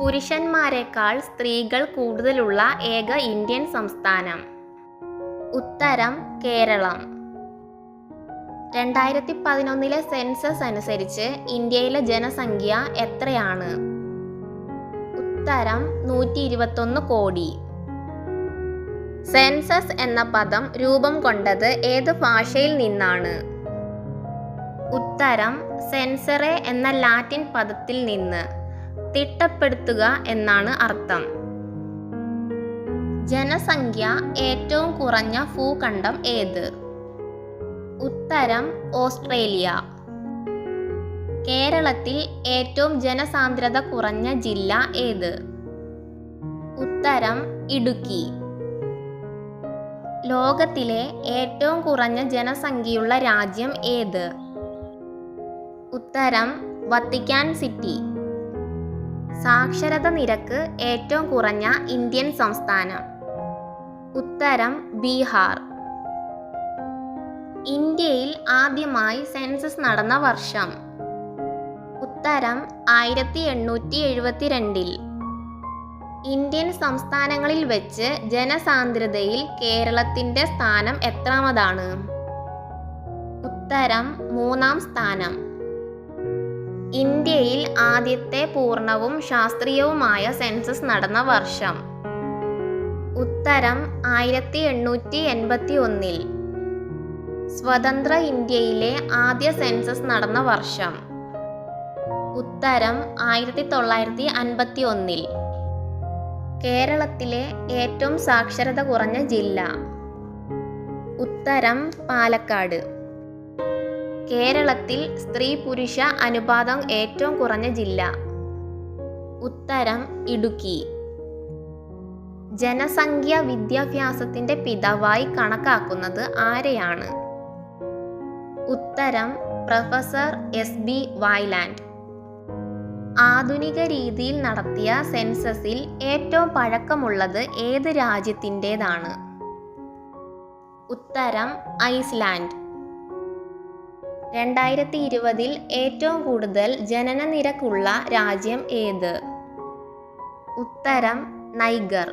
പുരുഷന്മാരെക്കാൾ സ്ത്രീകൾ കൂടുതലുള്ള ഏക ഇന്ത്യൻ സംസ്ഥാനം. ഉത്തരം കേരളം. രണ്ടായിരത്തി പതിനൊന്നിലെ സെൻസസ് അനുസരിച്ച് ഇന്ത്യയിലെ ജനസംഖ്യ എത്രയാണ്? ഉത്തരം നൂറ്റി ഇരുപത്തൊന്ന് കോടി. സെൻസസ് എന്ന പദം രൂപം കൊണ്ടത് ഏത് ഭാഷയിൽ നിന്നാണ്? ഉത്തരം സെൻസറെ എന്ന ലാറ്റിൻ പദത്തിൽ നിന്ന്. തിട്ടപ്പെടുത്തുക എന്നാണ് അർത്ഥം. ജനസംഖ്യ ഏറ്റവും കുറഞ്ഞ ഭൂഖണ്ഡം ഏത്? ഉത്തരം ഓസ്ട്രേലിയ. കേരളത്തിൽ ഏറ്റവും ജനസാന്ദ്രത കുറഞ്ഞ ജില്ല ഏത്? ഉത്തരം ഇടുക്കി. ലോകത്തിലെ ഏറ്റവും കുറഞ്ഞ ജനസംഖ്യയുള്ള രാജ്യം ഏത്? ഉത്തരം വത്തിക്കാൻ സിറ്റി. സാക്ഷരത നിരക്ക് ഏറ്റവും കുറഞ്ഞ ഇന്ത്യൻ സംസ്ഥാനം. ഉത്തരം ബീഹാർ. ഇന്ത്യയിൽ ആദ്യമായി സെൻസസ് നടന്ന വർഷം. ഉത്തരം ആയിരത്തി എണ്ണൂറ്റി എഴുപത്തിരണ്ടിൽ ഇന്ത്യൻ സംസ്ഥാനങ്ങളിൽ വെച്ച് ജനസാന്ദ്രതയിൽ കേരളത്തിന്റെ സ്ഥാനം എത്രാമതാണ്? ഉത്തരം മൂന്നാം സ്ഥാനം. ഇന്ത്യയിൽ ആദ്യത്തെ പൂർണവും ശാസ്ത്രീയവുമായ സെൻസസ് നടന്ന വർഷം. ഉത്തരം ആയിരത്തി എണ്ണൂറ്റി എൺപത്തി ഒന്നിൽ സ്വതന്ത്ര ഇന്ത്യയിലെ ആദ്യ സെൻസസ് നടന്ന വർഷം. ഉത്തരം ആയിരത്തി തൊള്ളായിരത്തി അൻപത്തി ഒന്നിൽ കേരളത്തിലെ ഏറ്റവും സാക്ഷരത കുറഞ്ഞ ജില്ല. ഉത്തരം പാലക്കാട്. കേരളത്തിൽ സ്ത്രീ പുരുഷ അനുപാതം ഏറ്റവും കുറഞ്ഞ ജില്ല. ഉത്തരം ഇടുക്കി. ജനസംഖ്യ വിദ്യാഭ്യാസത്തിന്റെ പിതാവായി കണക്കാക്കുന്നത് ആരെയാണ്? ഉത്തരം പ്രൊഫസർ എസ് ബി വൈലാൻഡ് ആധുനിക രീതിയിൽ നടത്തിയ സെൻസസിൽ ഏറ്റവും പഴക്കമുള്ളത് ഏത് രാജ്യത്തിന്റെതാണ്? ഉത്തരം ഐസ്ലാൻഡ്. രണ്ടായിരത്തി ഇരുപതിൽ ഏറ്റവും കൂടുതൽ ജനന നിരക്കുള്ള രാജ്യം ഏത്? ഉത്തരം നൈഗർ.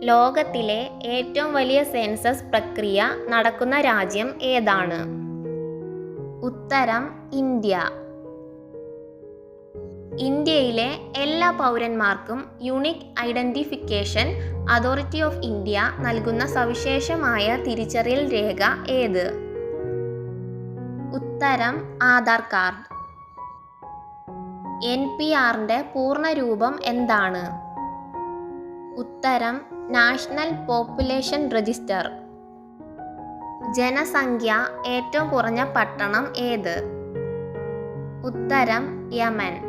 ലോകത്തിലെ ഏറ്റവും വലിയ സെൻസസ് പ്രക്രിയ നടക്കുന്ന രാജ്യം ഏതാണ്? ഉത്തരം ഇന്ത്യ. ഇന്ത്യയിലെ എല്ലാ പൗരന്മാർക്കും unique identification authority of India നൽകുന്ന സവിശേഷമായ തിരിച്ചറിയൽ രേഖ ഏത്? ഉത്തരം ആധാർ കാർഡ്. എൻ പി ആറിന്റെ പൂർണരൂപം എന്താണ്? ഉത്തരം നാഷണൽ പോപ്പുലേഷൻ രജിസ്റ്റർ. ജനസംഖ്യ ഏറ്റവും കുറഞ്ഞ പട്ടണം ഏത്? ഉത്തരം യമൻ.